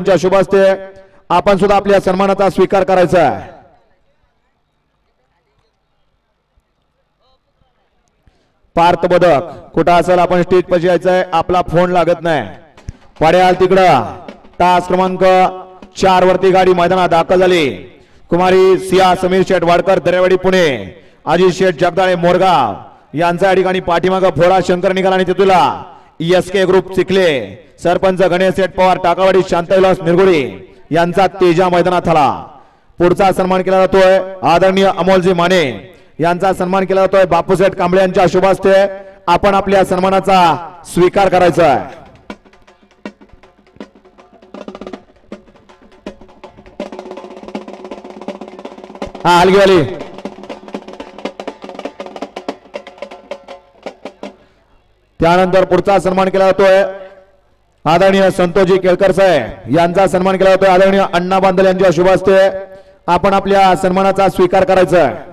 तुमच्या शुभ आपण सुद्धा आपल्या सन्मानाचा स्वीकार करायचा आहे. पार्थ बदक कुठं असेल आपण स्टेज पाशी यायचंय आपला फोन लागत नाही. पड्याल तिकडं तास क्रमांक चार वरती गाडी मैदानात दाखल झाली. कुमारी सिया समीर शेठ वाडकर दरेवाडी पुणे. अजित शेठ जगदाळे मोरगाव. यांचा या ठिकाणी पाठीमागं फोडा शंकर निघाला आणि तिथुला. S K group Chikhale sarpanch Ganesh Seth Pawar Takawadi Shantvilas Nirgudi यांचा तेजा मैदानात आला. पुढचा सन्मान केला जातोय आदरणीय अमोलजी माने यांचा सन्मान केला जातोय. बापूसेठ कांबळे यांच्या शुभास्ते आपण आपल्या सन्मानाचा स्वीकार करायचा आहे हा हलगीवाली त्यानंतर पुढचा सन्मान केला जातोय. आदरणीय संतोषजी केळकर साहेब यांचा सन्मान केला जातोय. आदरणीय अण्णा बांदल यांच्या शुभ आपण आपल्या सन्मानाचा स्वीकार करायचा आहे.